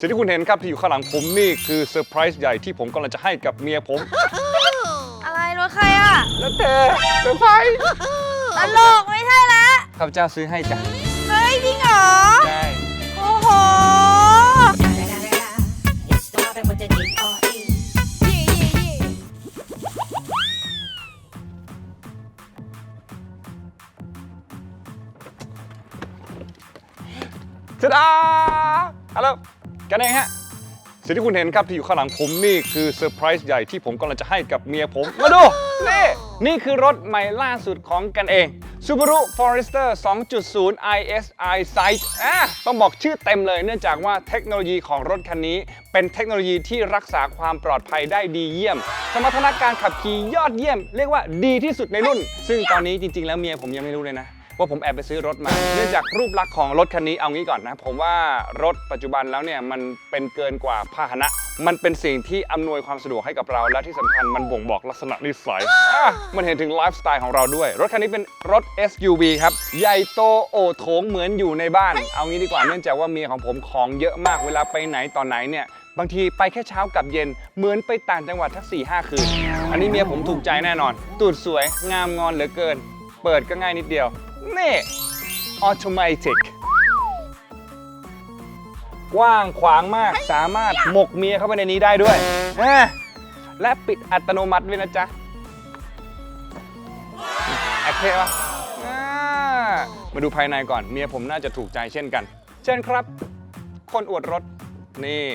สิ่งที่คุณเห็นครับที่อยู่ข้างหลังผมนี่คือเซอร์ไพรส์ใหญ่ที่ผมกำลังจะให้กับเมียผม อะไรรถใครอะแล้วเธอเซอร์ไพรส์ตลกไม่ใช่ละข้าพเจ้าซื้อให้จ้ะเฮ้ยจริงเหรอ ใช่โอ้โห It's starting with the D-R-E. ทะดาฮัลโหล กันเองฮะสิ่งที่คุณเห็นครับที่อยู่ข้างหลังผมนี่คือเซอร์ไพรส์ใหญ่ที่ผมกำลังจะให้กับเมียผม มาดู นี่ นี่คือรถใหม่ล่าสุดของกันเอง Subaru Forester 2.0 ISI Sight อะต้องบอกชื่อเต็มเลยเนื่องจากว่าเทคโนโลยีของรถคันนี้ เป็นเทคโนโลยีที่รักษาความปลอดภัยได้ดีเยี่ยม สมรรถนะการขับขี่ยอดเยี่ยม เรียกว่าดีที่สุดในรุ่น ซึ่งตอนนี้จริงๆ แล้วเมียผมยังไม่รู้เลยนะ ว่าผมแอบไปซื้อรถมา เนื่องจากรูปลักษณ์ของรถคันนี้เอางี้ก่อนนะ ผมว่ารถปัจจุบันแล้วเนี่ยมันเป็นเกินกว่าพาหนะ มันเป็นสิ่งที่อำนวยความสะดวกให้กับเรา และที่สำคัญมันบ่งบอกลักษณะนิสัยอะมันเห็นถึงไลฟ์สไตล์ของเราด้วย รถคันนี้เป็นรถ SUV ครับ ใหญ่โตโอโถงเหมือนอยู่ในบ้าน เอางี้ดีกว่าเนื่องจากว่าเมียของผมของเยอะมากเวลาไปไหนตอนไหนเนี่ย บางทีไปแค่เช้ากับเย็น เหมือนไปต่างจังหวัดทัก4ี่ห้าคืน อันนี้เมียผมถูกใจแน่นอน ตูดสวยงามงอนเหลือเกิน เปิดก็ง่ายนิดเดียว นี่ออโตเมติกกว้างขวางมากสามารถหมกเมียเข้าไปในนี้ได้ด้วย และปิดอัตโนมัติด้วยนะจ๊ะโอเควะมาดูภายในก่อนเมียผมน่าจะถูกใจเช่นกัน เช่นครับ คนอวดรถ นี่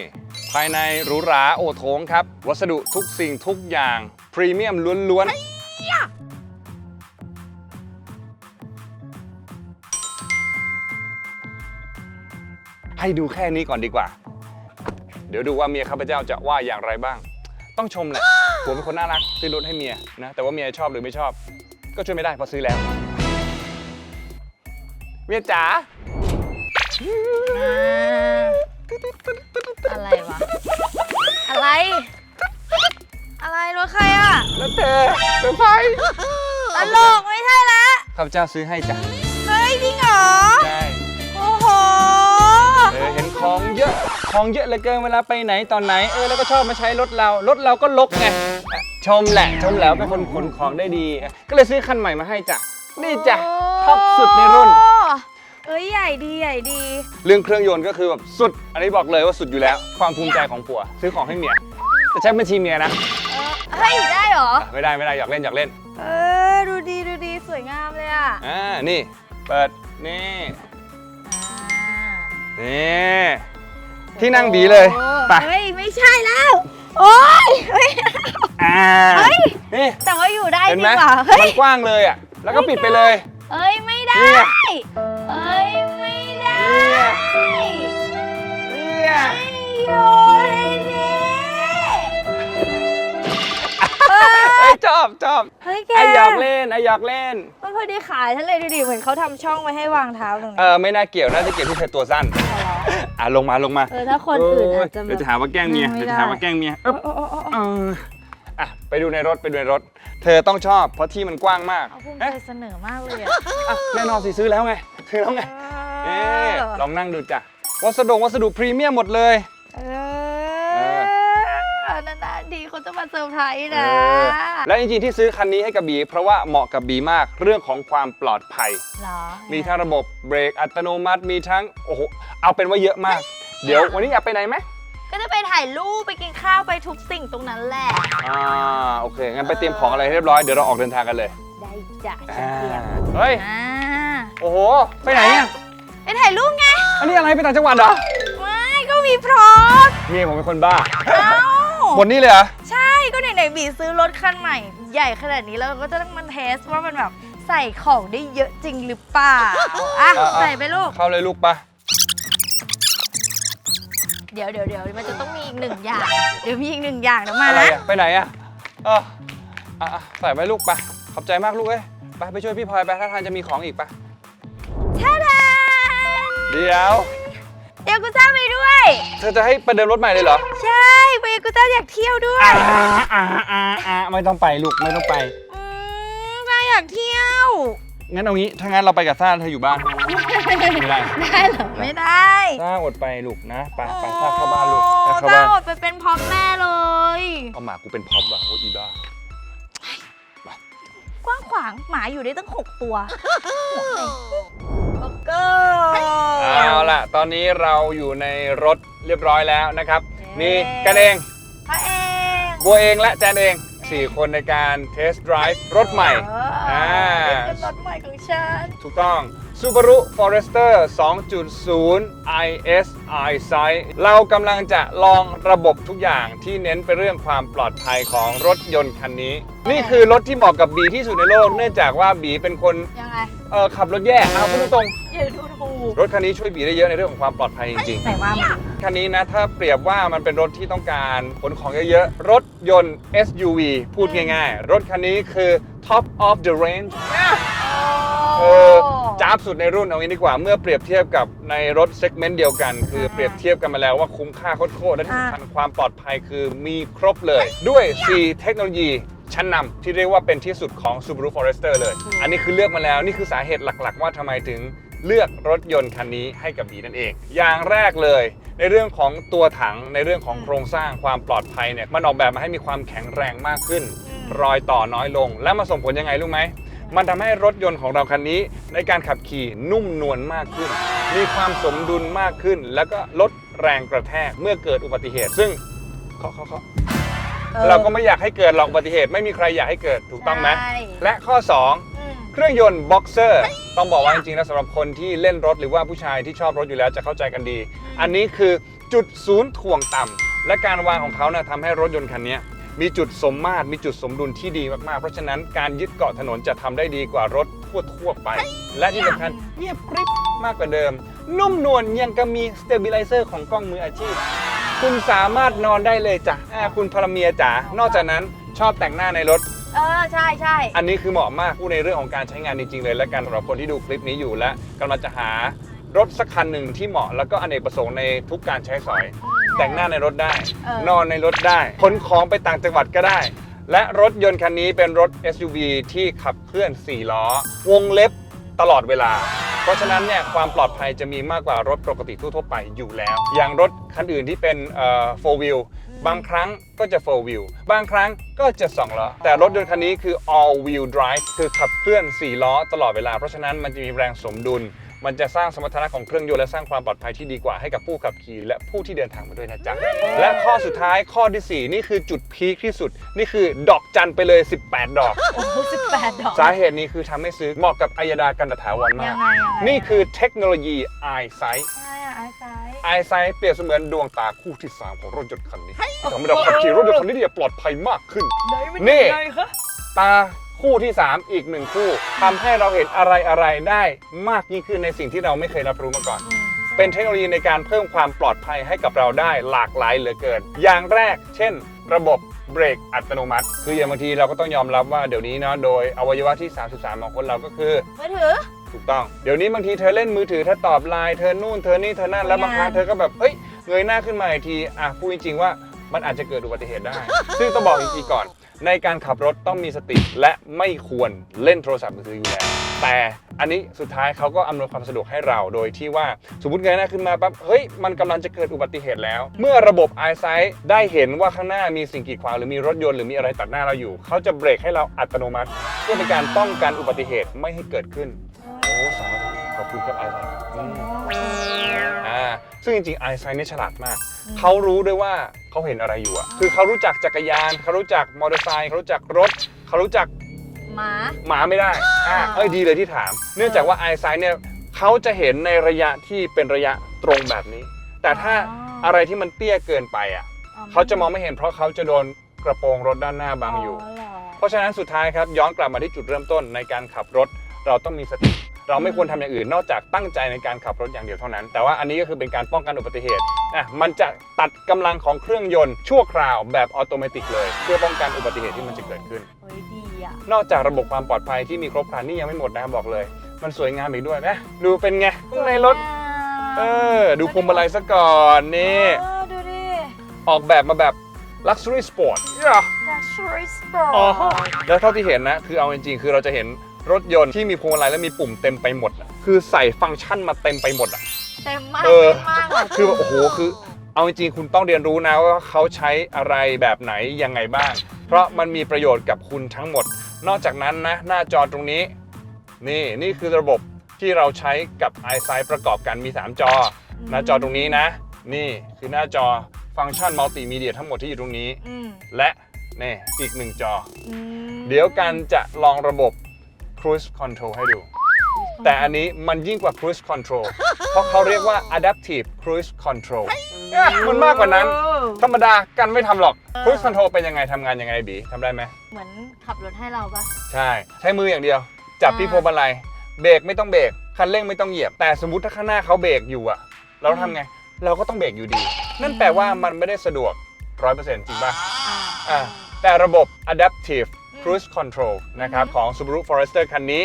ภายในหรูหราโอโถงครับ วัสดุทุกสิ่งทุกอย่าง พรีเมียมล้วนๆ ให้ดูแค่นี้ก่อนดีกว่า เดี๋ยวดูว่าเมียข้าพเจ้าจะว่าอย่างไรบ้าง ต้องชมแหละผมเป็นคนน่ารักซื้อรถให้เมียนะ แต่ว่าเมียชอบหรือไม่ชอบ ก็ช่วยไม่ได้เพราะซื้อแล้ว เมียจ๋า อะไรวะ อะไร อะไรรถใครอะแล้วเธอเซอร์ไพรส์ตลกไม่ใช่ละ ข้าพเจ้าซื้อให้จ้ะ ของเยอะของเยอะเหลือเกินเวลาไปไหนตอนไหนเออแล้วก็ชอบมาใช้รถเรา รถเราก็ลกไงอะชมแหละ ชมแล้วเป็นคนขนของได้ดีก็เลยซื้อคันใหม่มาให้จ้ะนี่จ้ะท็อปสุดในรุ่นเอ้ยใหญ่ดีใหญ่ดี เรื่องเครื่องยนต์ก็คือแบบสุด อันนี้บอกเลยว่าสุดอยู่แล้ว ความภูมิใจของผัว ซื้อของให้เมียแต่ใช้บัญชีเมียนะเออเฮ้ยได้เหรอ อะไม่ได้ไม่ได้อยากเล่นอยากเล่นเออดูดีดูดีสวยงามเลยอะอ่านี่ เปิดนี่นี่ ที่นั่งบีเลยไปเฮ้ยไม่ใช่แล้ว โอ๊ยเฮ้ย อ่าเฮ้ย นี่แต่ว่าอยู่ได้เห็นจริไหมงเหรอเฮ้มัยนกว้างเลยอะแล้วก็ปิดไปเลย เอ้ยไม่ได้เนี่ย เอ้ยไม่ได้เนี่ยไม่อยู่ในนี้เอเอ้อยชอบชอบเฮ้ยแกไออยากเล่นไออยากเล่นมันพอดีขายฉันเลยดูดิเหมือนเขาทำช่องไว้ให้วางเท้าตรงเอนี้อไม่น่าเกี่ยวน่าจะเกี่ยวที่เธอตัวสั้น อะลงมาลงมาเออถ้าคนอื่นอาจจะแบเดี๋ยวบจะหาว่าแกล้งเมียไม่เดี๋ยวได้จะหาว่าแกล้งเมียโอ้โอ้โอ้โอ้เอออะไปดูในรถไปดูในรถ เธอต้องชอบเพราะที่มันกว้างมากเอาภูมิใจเอ๊ะเสนอมากเลยอะอะแน่นอนสิซื้อแล้วไงซื้อแล้วไงเอ๊ะลองนั่งดูจ้ะวัสดุวัสดุพรีเมียมหมดเลย เอเออ นานๆดีเขาจะมาเซอร์ไพรส์เอนะอและจริงๆ ที่ซื้อคันนี้ให้กับบี เพราะว่าเหมาะกับบีมากเรื่องของความปลอดภัย เหรอมีทั้งระบบเบรกอัตโนมัติมีทั้งโอ้โหเอาเป็นว่าเยอะมาก เดี๋ยววันนี้อยากไปไหนไหมก็จะไปถ่ายรูปไปกินข้าวไปทุกสิ่งตรงนั้นแหละ อ่าโอเคงั้นไปเตรียมของอะไรให้เรียบร้อยเดี๋ยวเราออกเดินทางกันเลยได้จ้ะฉัอ่านเตรียมเฮ้ยอ่าโอ้โหไปไหนอะไปถ่ายรูปไง อันนี้อะไรไปต่างจังหวัดเหรอไม่ก็มีพร้อมเมียผมเป็นคนบ้า เอ้า หมดนี่เลยเหรอ ใช่ก็ไหนๆบีซื้อรถคันใหม่ ใหญ่ขนาดนี้แล้วก็จะต้องมันเทสว่ามันแบบใส่ของได้เยอะจริงหรือเปล่าอะอะ ใส่ไปลูก เข้าเลยลูกปะเดี๋ยวเดี๋ยวเดี๋ยวมันจะต้องมีอีกหนึ่งอย่าง เดี๋ยวมีอีกหนึ่งอย่างเดี๋ยวมาอะไรนะ อะไปไหนอะเอออะอะใส่ไว้ลูกปะขอบใจมากลูกเอ้ยไปไปช่วยพี่พลอยไปถ้าทานจะมีของอีกปะท่าดานเดี๋ยว ยวกูจ้าไปด้วย เธอจะให้ประเดิมรถใหม่เลยเหรอ ใช่ไปกูจ้าอยากเที่ยวด้วยอ่าอ่าอ่าอ่าไม่ต้องไปลูกไม่ต้องไป อืมจ้าอยากเที่ยว งั้นเอางี้ถ้างั้นเราไปกับซ่าเธออยู่บ้าน ไม่ได้ ได้เหรอ ไม่ได้ต้าอดไปลูกนะไปไปต้าเข้าบ้านลูกไปเข้าต้าบ้านอดไปเป็นพร็อพแม่เลย เอาหมากูเป็นพ็อปว่ะโอ้อีบ้า กว้างขวางหมาอยู่ได้ตั้ง 6 ตัว โอเกอเอาล่ะ ตอนนี้เราอยู่ในรถเรียบร้อยแล้วนะครับเย้มีกันเองพระเองบัวเองและแจนเอง 4 คนในการเทสต์ไดรฟ์รถใหม่อ่าอ่าเป็นรถใหม่ของฉัน ถูกต้อง Subaru Forester 2.0 IS EyeSight เรากำลังจะลองระบบทุกอย่างที่เน้นไปเรื่องความปลอดภัยของรถยนต์คันนี้ นี่คือรถที่เหมาะกับบีที่สุดในโลก เนื่องจากว่าบีเป็นคนยังไงเออขับรถแย่เอาพูดตรง อย่าดูถูกๆรถคันนี้ช่วยบีได้เยอะในเรื่องของความปลอดภัยจริงไหนว่ามาๆคันนี้นะถ้าเปรียบว่ามันเป็นรถที่ต้องการขนของเยอะๆ รถยนต์ SUV พูดง่ายๆ รถคันนี้คือ top of the range เออจ้าบสุดในรุ่นเอางี้ดีกว่า เมื่อเปรียบเทียบกับในรถเซกเมนต์เดียวกัน คือเปรียบเทียบกันมาแล้วว่าคุ้มค่าโคตรๆและที่สำคัญความปลอดภัยคือมีครบเลย ด้วย 4 เทคโนโลยีชั้นนำที่เรียกว่าเป็นที่สุดของ Subaru Forester เลย อันนี้คือเลือกมาแล้วนี่คือสาเหตุหลัก ๆ ว่าทำไมถึง เลือกรถยนต์คันนี้ให้กับบีนั่นเอง อย่างแรกเลย ในเรื่องของตัวถังในเรื่องของโครงสร้างความปลอดภัยเนี่ยมันออกแบบมาให้มีความแข็งแรงมากขึ้น รอยต่อน้อยลง และมาส่งผลยังไงรู้ไหมมันทำให้รถยนต์ของเราคันนี้ ในการขับขี่นุ่มนวลมากขึ้น มีความสมดุลมากขึ้น แล้วก็ลดแรงกระแทกเมื่อเกิดอุบัติเหตุ ซึ่งเคาะเคาะเคาะออเราก็ไม่อยากให้เกิดหรอกอุบัติเหตุไม่มีใครอยากให้เกิดถูกต้องไหมใช่และข้อ2อืม เครื่องยนต์บ็อกเซอร์ต้องบอกว่าจริงๆแล้วสำหรับคนที่เล่นรถหรือว่าผู้ชายที่ชอบรถอยู่แล้วจะเข้าใจกันดี อันนี้คือจุดศูนย์ถ่วงต่ำและการวางของเขานะทำให้รถยนต์คันนี้มีจุดสมมาตรมีจุดสมดุลที่ดีมากๆ เพราะฉะนั้นการยึดเกาะถนนจะทำได้ดีกว่ารถทั่วๆไป และที่สำคัญเงียบกริบมากกว่าเดิม นุ่มนวลยังก็มีสเตเบลิเซอร์ของกล้องมืออาชีพ คุณสามารถนอนได้เลยจ้ะอ่าคุณพลเมียจ๋านอกจากนั้นชอบแต่งหน้าในรถ เออใช่ใช่อันนี้คือเหมาะมากพูดในเรื่องของการใช้งานจริงๆเลย และการสำหรับคนที่ดูคลิปนี้อยู่และกำลังจะหารถสักคันหนึ่งที่เหมาะแล้วก็อเนกประสงค์ในทุกการใช้สอย แต่งหน้าในรถได้ เออนอนในรถได้ขนของไปต่างจังหวัดก็ได้ และรถยนต์คันนี้เป็นรถ SUV ที่ขับเคลื่อน 4 ล้อ วงเล็บตลอดเวลา เพราะฉะนั้นเนี่ยความปลอดภัยจะมีมากกว่ารถปกติทั่วๆไปอยู่แล้ว อย่างรถคันอื่นที่เป็นเอ่อ four wheel บางครั้งก็จะ four wheel บางครั้งก็จะ 2 ล้อ แต่รถยนต์คันนี้คือ all wheel drive คือขับเคลื่อน 4 ล้อตลอดเวลา เพราะฉะนั้นมันจะมีแรงสมดุล มันจะสร้างสมรรถนะของเครื่องยนต์และสร้างความปลอดภัยที่ดีกว่าให้กับผู้ขับขี่และผู้ที่เดินทางมาด้วยนะจ๊ะ และข้อสุดท้ายข้อทีสี่4 นี่คือจุดพีคที่สุด นี่คือดอกจันไปเลย 18 ดอก โอ้โหสิบแปดดอก สาเหตุนี้คือทำให้ซื้อเหมาะกับอัยดากันตถาวรมายัก งไงยังไงนี่คือเทคโนโลยี EyeSight ใช่อะไอ้ซ้าย EyeSight เปรียบเสมือนดวงตาคู่ที่ 3 ของรถยนต์คันนี้ทำให้เราขับขี่รถยนต์คันนี้ได้ปลอดภัยมากขึ้น ไหนมันนี่ ยังไงคะตา คู่ที่ 3 อีกหนึ่งคู่ทำให้เราเห็นอะไรอะไรๆได้มากยิ่งขึ้นในสิ่งที่เราไม่เคยรับรู้มาก่อน เป็นเทคโนโลยีในการเพิ่มความปลอดภัยให้กับเราได้หลากหลายเหลือเกิน อย่างแรก เช่น ระบบเบรกอัตโนมัติ คืออย่างบางทีเราก็ต้องยอมรับว่าเดี๋ยวนี้เนาะโดยอวัยวะที่ 33 ของคนเราก็คือมือถือถูกต้องเดี๋ยวนี้บางทีเธอเล่นมือถือเธอตอบไลน์เธอนู่นเธอนี่เธอนั่นแล้วบางครั้งเธอก็แบบเฮ้ยเงยหน้าขึ้นมาอีกทีอะพูดจริงๆว่ามันอาจจะเกิดอุบัติเหตุได้ ซึ่งต้องบอกอีกทีก่อน ในการขับรถต้องมีสติและไม่ควรเล่นโทรศัพท์มือถืออยู่แล้วแต่อันนี้สุดท้ายเขาก็อำนวยความสะดวกให้เราโดยที่ว่าสมมติเงยหน้าขึ้นมาปั๊บเฮ้ยมันกำลังจะเกิดอุบัติเหตุแล้ว เมื่อระบบ EyeSight ได้เห็นว่าข้างหน้ามีสิ่งกีดขวางหรือมีรถยนต์หรือมีอะไรตัดหน้าเราอยู่เขาจะเบรกให้เราอัตโนมัติ เพื่อเป็นการป้องกันอุบัติเหตุไม่ให้เกิดขึ้นโอ้สาธุขอบคุณครับ EyeSight อืมอ่า ซึ่งจริงๆ EyeSight เนี่ยฉลาดมาก เขารู้ด้วยว่าเขาเห็นอะไรอยู่อะคือเขารู้จักจักรยาน เขารู้จักมอเตอร์ไซค์เขารู้จักรถ เขารู้จักหมา หมาไม่ได้อ่าอ่าเอ้ยดีเลยที่ถาม เนื่องจากว่า EyeSight เนี่ยเขาจะเห็นในระยะที่เป็นระยะตรงแบบนี้ แต่ถ้าอะไรที่มันเตี้ยเกินไปอะเขาจะมองไม่เห็นเพราะเขาจะโดนกระโปรงรถด้านหน้าบังอยู่เหรอเพราะฉะนั้นสุดท้ายครับย้อนกลับมาที่จุดเริ่มต้นในการขับรถ เราต้องมีสติ เราไม่ควรทำอย่างอื่นนอกจากตั้งใจในการขับรถอย่างเดียวเท่านั้น แต่ว่าอันนี้ก็คือเป็นการป้องกันอุบัติเหตุนะมันจะตัดกำลังของเครื่องยนต์ชั่วคราวแบบออโตเมติกเลย เพื่อป้องกันอุบัติเหตุที่มันจะเกิดขึ้นเฮ้ยดีอะนอกจากระบบความปลอดภัยที่มีครบครันนี่ยังไม่หมดนะครับบอกเลย มันสวยงามอีกด้วยนะดูเป็นไงข้างในรถเออดูพวงมาลัยซะก่อนนี่เออดูดิออกแบบมาแบบ Luxury Sport เนี่ย luxury sport อ๋อแล้วเท่าที่เห็นนะ คือเอาจริงๆ คือเราจะเห็น รถยนต์ที่มีพวงมาลัยและมีปุ่มเต็มไปหมดอะคือใส่ฟังก์ชันมาเต็มไปหมดอะ เต็มมากเออ เต็มมากอะคือโอ้โหคือ เอาจริงๆคุณต้องเรียนรู้นะว่าเขาใช้อะไรแบบไหนยังไงบ้าง เพราะมันมีประโยชน์กับคุณทั้งหมด นอกจากนั้นนะหน้าจอตรงนี้ นี่นี่คือระบบที่เราใช้กับ i s i ประกอบกันมี 3 จอ หน้าจอตรงนี้นะ นี่คือหน้าจอฟังก์ชันมัลติมีเดียทั้งหมดที่อยู่ตรงนี้ อืมและนี่อีกหนึ่งจอ อืม เดี๋ยวกันจะลองระบบ Cruise Control ให้ดู แต่อันนี้มันยิ่งกว่า Cruise Control เพราะเขาเรียกว่า Adaptive Cruise Control เอ๊ะมันมากกว่านั้น ธรรมดากันไม่ทำหรอก Cruise Control เป็นยังไงทำงานยังไงบีทำได้ไหม เหมือนขับรถให้เราปะใช่ ใช้มืออย่างเดียว จับที่อ่าพวงมาลัยเบรกไม่ต้องเบรกคันเร่งไม่ต้องเหยียบ แต่สมมติถ้าข้างหน้าเขาเบรกอยู่อะเราทำไง เราก็ต้องเบรกอยู่ดี นั่นแปลว่ามันไม่ได้สะดวก100%จริงป่ะอ่าอ่าแต่ระบบ Adaptive Cruise Control นะครับของ Subaru Forester คันนี้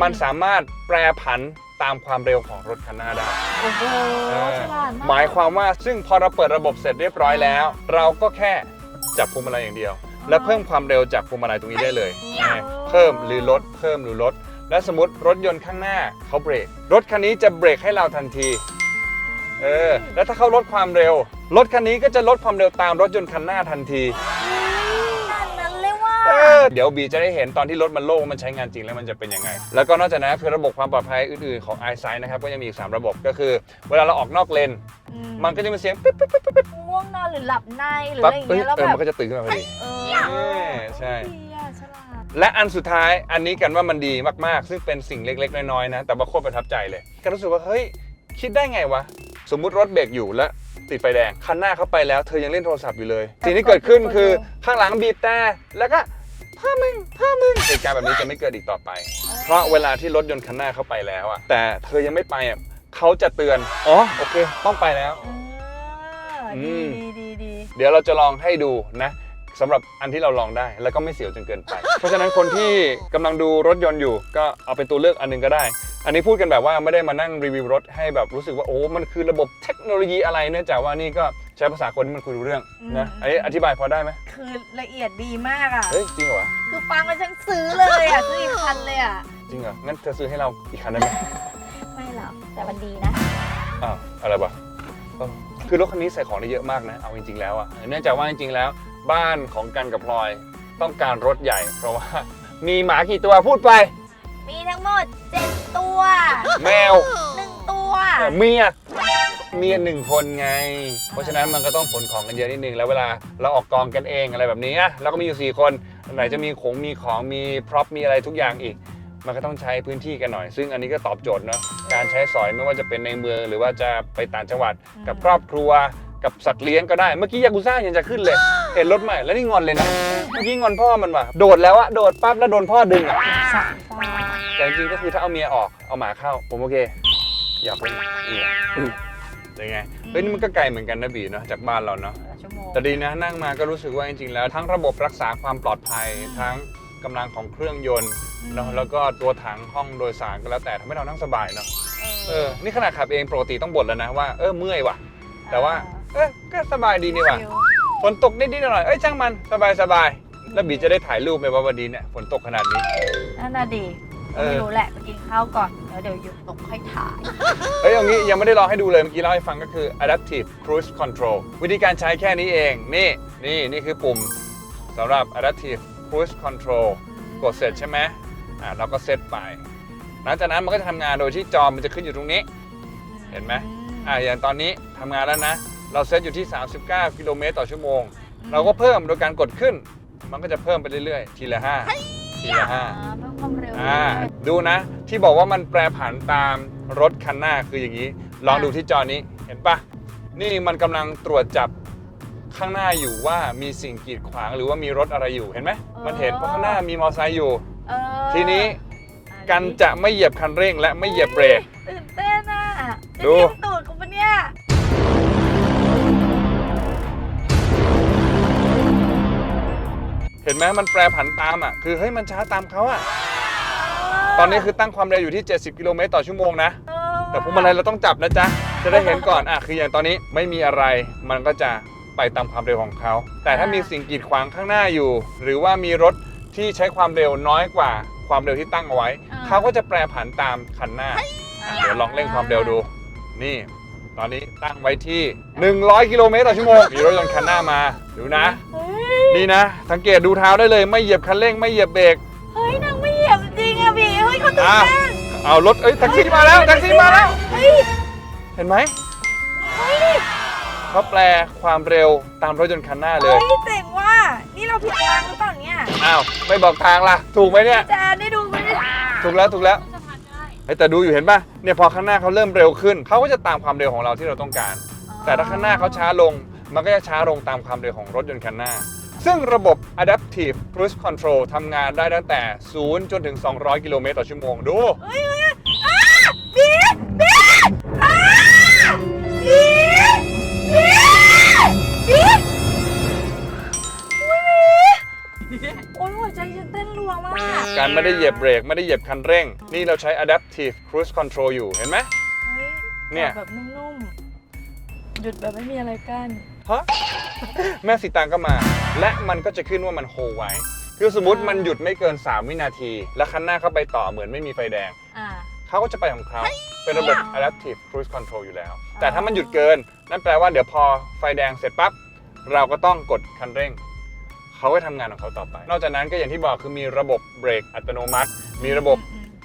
มันสามารถแปรผันตามความเร็วของรถคันหน้าได้ โอ้โหเออฉลาดมากหมายความว่าซึ่งพอเราเปิดระบบเสร็จเรียบร้อยแล้ว เราก็แค่จับพวงมาลัยอย่างเดียว และเพิ่มความเร็วจากพวงมาลัยตรงนี้ได้เลยนี่เพิ่มหรือลดเพิ่มหรือลด และสมมติรถยนต์ข้างหน้าเขาเบรก รถคันนี้จะเบรกให้เราทันที เออ แล้วถ้าเขาลดความเร็ว รถคันนี้ก็จะลดความเร็วตามรถยนต์คันหน้าทันทีนั่นนั้น เลยว่าเออเดี๋ยวบีจะได้เห็นตอนที่รถมันโล่งมันใช้งานจริงแล้วมันจะเป็นยังไง แล้วก็นอกจากนั้นคือระบบความปลอดภัยอื่นๆของ i s i นะครับก็ยังมีอีก 3 ระบบก็คือ เวลาเราออกนอกเลนมันก็จะมีเสียงปิ๊บปิ๊บปิ๊บปิ๊บง่วงนอนหรือหลับในหรือปั๊อะบไรอย่างเอ้ยเงี้ยแล้วเออแบบมันก็จะตื่นขึ้นมาพอดีเอเออใช่ ดีอะฉลาด และอันสุดท้ายอันนี้กันว่ามันดีมากๆ ซึ่งเป็นสิ่งเล็กๆ น้อยๆนะ แต่ว่าโคตรประทับใจเลยก็รู้สึกว่า เฮ้ย คิดได้ไงวะ สมมุติรถเบรกอยู่แล้วติดไฟแดง คันหน้าเข้าไปแล้ว เธอยังเล่นโทรศัพท์อยู่เลย สิ่งที่เกิดขึ้นคือข้างหลังบีบแต่แล้วก็ พ่อมึงพ่อมึงเหตุการณ์แบบนี้จะไม่เกิดอีกต่อไป เพราะเวลาที่รถยนต์คันหน้าเข้าไปแล้วอะแต่เธอยังไม่ไปอะเขาจะเตือนอ๋อโอเค ต้องไปแล้วเอออืดีมดีดีดี เดี๋ยวเราจะลองให้ดูนะสำหรับอันที่เราลองได้แล้วก็ไม่เสียวจนเกินไป เพราะฉะนั้นคนที่กำลังดูรถยนต์อยู่ ก็เอาเป็นตัวเลือกอันหนึงก็ได้ อันนี้พูดกันแบบว่าไม่ได้มานั่งรีวิวรถให้แบบรู้สึกว่าโอ้มันคือระบบเทคโนโลยีอะไรเนื่องจากว่านี่ก็ ใช้ภาษาคนที่มันคุยรู้เรื่องนะอันนี้อธิบายพอได้ไหมคือละเอียดดีมากอะ เฮ้ยจริงเหรอวะคือฟังแล้วฉันซื้อเลยอะซื้ออีกคันเลยอะ จริงเหรอ งั้นเธอซื้อให้เราอีกคันได้ไหมไม่หรอกแต่มันดีนะ อ้าวอะไรวะเออคือรถคันนี้ใส่ของได้เยอะมากนะ เอาจริงๆแล้วอะเนื่องจากว่าจริงๆแล้ว บ้านของกันกับพลอยต้องการรถใหญ่ เพราะว่ามีหมากี่ตัวพูดไป มีทั้งหมด 7 ตัว แมว1 ตัวเมียเมียหนึ่งคนไง เพราะฉะนั้นมันก็ต้องขนของกันเยอะนิดนึง แล้วเวลาเราออกกองกันเองอะไรแบบนี้อะเราก็มีอยู่ 4คนอันไหนจะมีของมีของมีพร็อพมีอะไรทุกอย่างอีก มันก็ต้องใช้พื้นที่กันหน่อย ซึ่งอันนี้ก็ตอบโจทย์เนาะการใช้สอยไม่ว่าจะเป็นในเมือง หรือว่าจะไปต่างจังหวัดกับครอบครัวกับสัตว์เลี้ยงก็ได้ เมื่อกี้ยากุซ่ายังจะขึ้นเลยเห็นรถใหม่แล้วนี่งอนเลยนะเมื่อกี้งอนพ่อมันว่ะโดดแล้วอะโดดปั๊บแล้วโดนพ่อดึงอะสามตัวแต่จริงๆก็คือถ้าเอาเมียออกเอาหมาเข้าผมโอเค อยากเป็นนี่ไงเป็นไงเฮ้ยนี่มันก็ไกลเหมือนกันนะบีเนาะจากบ้านเราเนาะชั่วโมงแต่ดีนะนั่งมาก็รู้สึกว่าจริงๆแล้ว ทั้งระบบรักษาความปลอดภัยทั้งกำลังของเครื่องยนต์เนาะแล้วก็ตัวถังห้องโดยสารก็แล้วแต่ทำให้เรานั่งสบายเนาะเออนี่ขนาดขับเองปกติต้องบ่นแล้วนะว่าเออเมื่อยว่ะ แต่ว่า เออก็สบายดีนี่ว่ะชิลฝนตกนิดๆหน่อยๆเอ้ยช่างมันสบายสบายๆแล้วบีจะได้ถ่ายรูปไหมว่าวันนี้เนี่ยฝนตกขนาดนี้ นั่นน่ะดี เออ ไม่รู้แหละไปกินข้าวก่อนแล้วเดี๋ยวหยุดตกค่อยถ่ายเฮ้ยอย่างนี้ยังไม่ได้ลองให้ดูเลย เมื่อกี้เล่าให้ฟังก็คือ adaptive cruise control วิธีการใช้แค่นี้เอง นี่ นี่ นี่คือปุ่มสำหรับ adaptive cruise control กดเสร็จใช่ไหมอ่าเราก็เซตไป หลังจากนั้นมันก็จะทำงานโดยที่จอมันจะขึ้นอยู่ตรงนี้ เห็นไหม อ่าอย่างตอนนี้ทำงานแล้วนะ เราเซตอยู่ที่ 39 กิโลเมตรต่อชั่วโมง เราก็เพิ่มโดยการกดขึ้น มันก็จะเพิ่มไปเรื่อยๆ ทีละ5 ทีละอ่า5เพิ่มความเร็วอ่าดูนะ ที่บอกว่ามันแปรผันตามรถคันหน้าคืออย่างนี้ ลองดูที่จอนี้เห็นปะนี่มันกำลังตรวจจับข้างหน้าอยู่ว่ามีสิ่งกีดขวางหรือว่ามีรถอะไรอยู่เห็นไหมมันเห็นเพราะข้างหน้ามีมอเตอร์ไซค์อยู่ เออทีนี้อ่ากันจะไม่เหยียบคันเร่งและไม่เหยียบเบรก ตื่นเต้นอะดูจะทิ่มตูดกูปะเนี่ย เห็นไหมมันแปรผันตามอะคือเฮ้ยมันช้าตามเขาอะตอนนี้คือตั้งความเร็วอยู่ที่ 70 กิโลเมตรต่อชั่วโมงนะเออแต่พวงมาลัยเราต้องจับนะจ๊ะ จะได้เห็นก่อนอะคืออย่างตอนนี้ไม่มีอะไรมันก็จะไปตามความเร็วของเขา แต่ถ้ามีสิ่งกีดขวางข้างหน้าอยู่ หรือว่ามีรถที่ใช้ความเร็วน้อยกว่าความเร็วที่ตั้งเอาไว้เขาก็จะแปรผันตามคันหน้า เดี๋ยวลองเร่งความเร็วดู นี่ ตอนนี้ตั้งไว้ที่ 100 กิโลเมตรต่อชั่วโมงมีรถยนต์คันหน้ามา ดูนะเฮ้ย นี่นะ สังเกตดูเท้าได้เลยไม่เหยียบคันเร่งไม่เหยียบเบรกเฮ้ยนางไม่เหยียบจริงอะพี่เฮ้ยเขาตื่นอะเต้นเอารถเอ้ยแท็กซี่มาแล้วแท็กซี่มาแล้ว เฮ้ยเห็นไหมเฮ้ยเขาแปลความเร็วตามรถยนต์คันหน้าเลเฮ้ยยเจ๋งว่ะนี่เราผิดทางหรือเปล่าเนี่ยอ้าวไม่บอกทางล่ะ ถูกไหมเนี่ย แจนได้ดูไหมเนี่ยถูกแล้วถูกแล้วเฮ้ยแต่ดูอยู่เห็นป่ะเนี่ยพอข้างหน้าเขาเริ่มเร็วขึ้นเขาก็จะตามความเร็วของเราที่เราต้องการ แต่ถ้าข้างหน้าเขาช้าลงมันก็จะช้าลงตามความเร็วของรถยนต์คันหน้า ซึ่งระบบ Adaptive Cruise Control ทำงานได้ตั้งแต่ 0 จนถึง 200 กิโลเมตรต่อชั่วโมง ดูเฮ้ยเฮ้ยอ้าบีบีอ้าบีบีบีอุ้ยบีโอ้ยหัวใจฉันเต้นรัวมาก การไม่ได้เหยียบเบรก ไม่ได้เหยียบคันเร่ง นี่เราใช้ Adaptive Cruise Control อยู่เห็นไหม เฮ้ยเนี่ย แบบนุ่มๆ หยุดแบบไม่มีอะไรกั้น ฮะแม่สีตางก็มา และมันก็จะขึ้นว่ามันโฮไว้ คือสมมติมันหยุดไม่เกิน 3 วินาที แล้วคันหน้าเข้าไปต่อเหมือนไม่มีไฟแดง อ่า เขาก็จะไปของเขาเป็นระบบ adaptive cruise control อยู่แล้ว แต่ถ้ามันหยุดเกิน นั่นแปลว่าเดี๋ยวพอไฟแดงเสร็จปั๊บ เราก็ต้องกดคันเร่ง เขาก็ทำงานของเขาต่อไป นอกจากนั้นก็อย่างที่บอกคือมีระบบเบรกอัตโนมัติ มีระบบ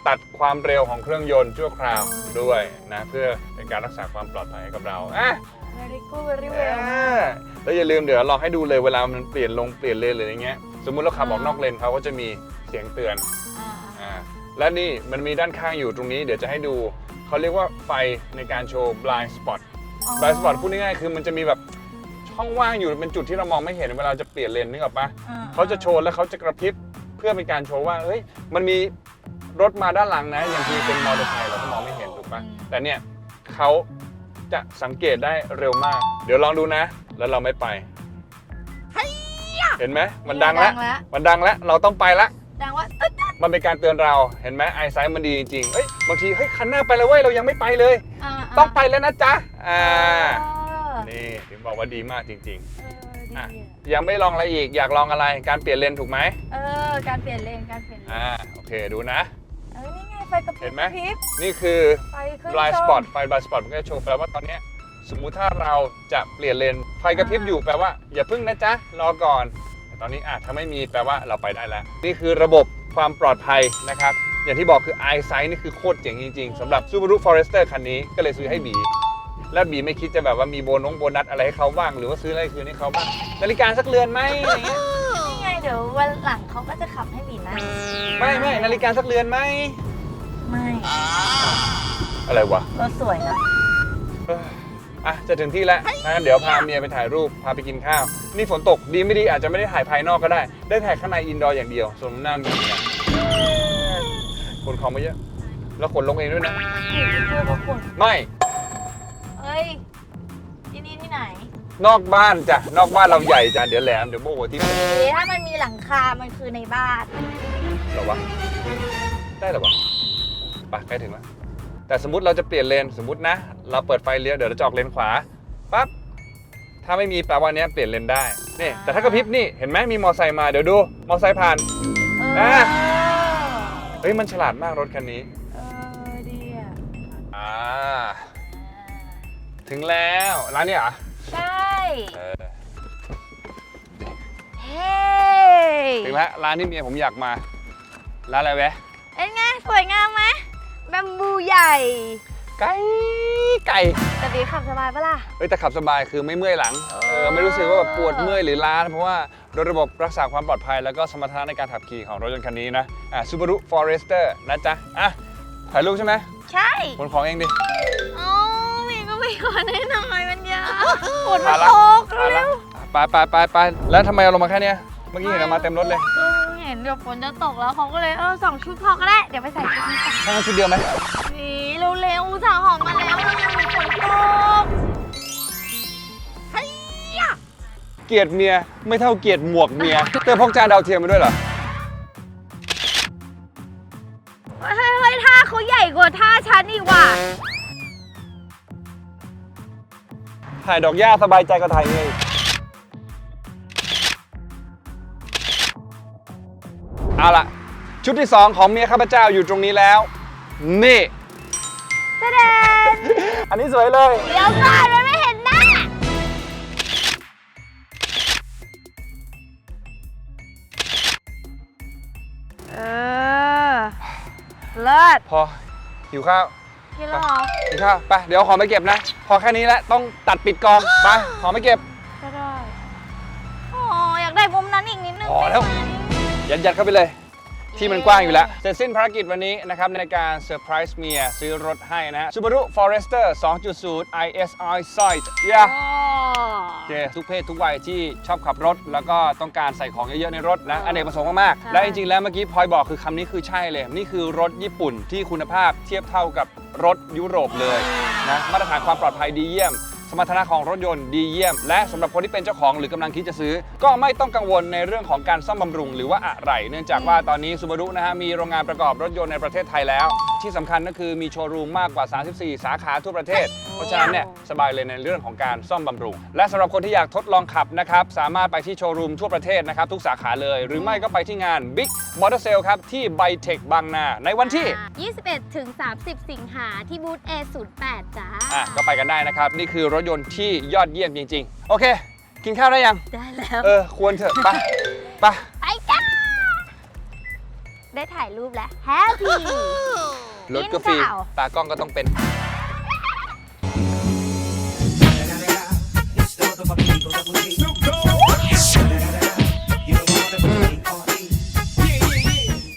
ตัดความเร็วของเครื่องยนต์ชั่วคราวด้วยนะ เพื่อเป็นการรักษาความปลอดภัยให้กับเราอะ very good very อ่ well าแล้วอย่าลืมเดี๋ยวลองให้ดูเลยเวลามันเปลี่ยนลงเปลี่ยนเลนหรืออย่างเงี้ย สมมุติเราขับออกนอกเลนเขาก็จะมีเสียงเตือน อ่าอ่า และนี่มันมีด้านข้างอยู่ตรงนี้ เดี๋ยวจะให้ดู เขาเรียกว่าไฟในการโชว์ blind spot blind spot พูดง่ายๆคือมันจะมีแบบช่องว่างอยู่เป็นจุดที่เรามองไม่เห็นเวลาจะเปลี่ยนเลนนึกออกปะอ่เขาจะโชว์แล้วเขาจะกระพริบเพื่อเป็นการโชว์ว่าเฮ้ยมันมีรถมาด้านหลังนะอย่างที่เป็นมอเตอร์ไซค์เราก็มองไม่เห็นถูกปะแต่เนี่ยเขา จะสังเกตได้เร็วมาก เดี๋ยวลองดูนะ แล้วเราไม่ไป เห็นไหมมันดังแล้วแล้วมันดังแล้ว เราต้องไปละ ดังว่าเอ้ยมันเป็นการเตือนเรา เห็นไหมไอไซด์มันดีจริงๆเอ้ย บางที เฮ้ย คันหน้าไปแล้วเว้ย เรายังไม่ไปเลยาต้องไปแล้วนะจ๊ะ อ่าเออนี่ถึงบอกว่าดีมากจริงเออดีๆอะอะยังไม่ลองอะไรอีกอยากลองอะไร การเปลี่ยนเลนถูกไหมเออ การเปลี่ยนเลนการเปลี่ยนเลนอ่าโอเคดูนะเออนี่ ไงไฟกระพริเห็บนไหม กระพริบนี่คือ ไฟขึ้น blind ส้ม spot ไฟ blind spot มันก็จะโชว์แปลว่าตอนเนี้ยสมมุติถ้าเราจะเปลี่ยนเลนไฟกระพริบอยู่แปลว่า อย่าพึ่งนะจ๊ะ รอก่อนแต่ตอนนี้อะถ้าไม่มีแปลว่าเราไปได้แล้ว นี่คือระบบความปลอดภัยนะครับ อย่างที่บอกคือ eyesight นี่คือโคตรเจ๋งจริงๆสำหรับ Subaru Forester คันนี้ก็เลยซื้อให้บี และบีไม่คิดจะแบบว่ามีโบนงโบนัสอะไรให้เขาบ้างหรือว่าซื้ออะไรคืนให้เขาบ้างนาฬิกาสักเรือนไหมอะไรเงี้ยนี่ไงเดี๋ยววันหลังเขาก็จะขับให้บีนะไม่ไม่นาฬิกาสักเรือนไหม ไม่อะไรวะรถสวยนะเอ้ยอะจะถึงที่แล้วงั้นเดี๋ยวพาเมียไปถ่ายรูป พาไปกินข้าว นี่ฝนตกดีไม่ดีอาจจะไม่ได้ถ่ายภายนอกก็ได้ ได้ถ่ายข้างในอินดอร์อย่างเดียว ส่วนหน้ามีเนี่ยคนของมาเยอะ แล้วขนลงเองด้วยนะอยู่ที่เพื่อนก็คนไม่ เอ้ยที่นี่ที่ไหนนอกบ้านจ้ะ นอกบ้านเราใหญ่จ้ะ เดี๋ยวแหลม เดี๋ยวโมโหที่เอ๊ะถ้ามันมีหลังคา มันคือในบ้านเหรอวะ ได้เหรอวะ ไปใกล้ถึงแล้ว แต่สมมติเราจะเปลี่ยนเลนสมมตินะ เราเปิดไฟเลี้ยวเดี๋ยวเราจะออกเลนขวาปั๊บถ้าไม่มีแปลว่าเนี้ยเปลี่ยนเลนได้นี่แต่ถ้ากระพริบนี่เห็นไหมมีมอไซค์มาเดี๋ยวดูมอไซค์ผ่านเอออะเฮ้ยมันฉลาดมากรถคันนี้เออดีอะอ่าถึงแล้วร้านนี้เหรอใช่เออเฮ้ถึงแล้วร้านที่เมียผมอยากมาร้านอะไรแวะเอ็นไงสวยงามไหมแบมบู ใหญ่ ไก่ไก่แต่บีขับสบายปะล่ะ เอ้ยแต่ขับสบายคือไม่เมื่อยหลังเออไม่รู้สึกว่าแบบปวดเมื่อยหรือล้าเพราะว่าโดยระบบรักษาความปลอดภัยแล้วก็สมรรถนะในการขับขี่ของรถยนต์คันนี้นะอะ Subaru Forester นะจ๊ะอะถ่ายรูปใช่ไหมใช่ขนของเองดิโอ้บีก็ไม่ขอแน่นอนมันเยอะฝนมัมานละตกมาเร็ละวไปไปไปไปแล้วทำไมเอาลงมาแค่เนี้ยเมื่อกี้เห็นเอามาเต็มรถเลยก็เห็นเดี๋ยวฝนจะตกแล้วเขาก็เลยเออสองชุดพอก็ได้ เดี๋ยวไปใส่ชุดนี้กันถ้างั้นชุดเดียวไหมนี่เร็วๆอุตส่าห์หอมมาแล้วมันยังมีฝนตกเกลียดเมียไม่เท่าเกลียดหมวกเมียเธอพกจานดาวเทียมมาด้วยเหรอ เฮ้ยเฮ้ยท่าเขาใหญ่กว่าท่าฉันอีกว่ะถ่ายดอกหญ้าสบายใจก็ถ่ายเอง เอาล่ะชุดที่ 2 ของเมียข้าพเจ้าอยู่ตรงนี้แล้ว นี่แสดงอันนี้สวยเลย เดี๋ยวก่อนมันไม่เห็นหน้า เออ เลิศพอหิวข้าวพี่หรอหิวข้าวไปเดี๋ยวขอไปเก็บนะ พอแค่นี้แล้วต้องตัดปิดกองไปขอไปเก็บก็ได้อ๋ออยากได้มุมนั้นอีกนิดนึงพอแล้วได้ไหม ยัดยัดเข้าไปเลย ที่มันกว้างอยู่แล้ว เสร็จสิ้นภารกิจวันนี้นะครับในการเซอร์ไพรส์เมียซื้อรถให้นะฮะ Subaru Forester 2.0 ISI Sight เย้โอ้โอเคทุกเพศทุกวัยที่ชอบขับรถ แล้วก็ต้องการใส่ของเยอะๆในรถนะอเนกประสงค์มากใช่ๆและจริงๆแล้วเมื่อกี้พลอยบอกคือคำนี้คือใช่เลย นี่คือรถญี่ปุ่นที่คุณภาพเทียบเท่ากับรถยุโรปเลยนะมาตรฐานความปลอดภัยดีเยี่ยม สมรรถนะของรถยนต์ดีเยี่ยม และสำหรับคนที่เป็นเจ้าของหรือกำลังคิดจะซื้อ ก็ไม่ต้องกังวลในเรื่องของการซ่อมบำรุง หรือว่าอะไร เนื่องจากว่าตอนนี้ซูบารุนะฮะมีโรงงานประกอบรถยนต์ในประเทศไทยแล้ว ที่สำคัญก็คือมีโชว์รูมมากกว่า 34 สาขาทั่วประเทศ เพราะฉะนั้นเนี่ยสบายเลยในเรื่องของการซ่อมบำรุง และสำหรับคนที่อยากทดลองขับนะครับ สามารถไปที่โชว์รูมทั่วประเทศนะครับ ทุกสาขาเลย หรือไม่ก็ไปที่งาน Big Motor Sale ครับ ที่ไบเทคบางนา ในวันที่ 21 ถึง 30 สิงหาที่บูธ A08 จ้าอะก็ไปกันได้นะครับ นี่คือรถยนต์ที่ยอดเยี่ยมจริง ๆ โอเค กินข้าวได้ยัง ได้แล้ว เออ ควรเถอะไปไป ไปจ้าได้ถ่ายรูปแล้วแฮปปี้ รถก็ฟรีกินข้าวตากล้องก็ต้องเป็นเ I.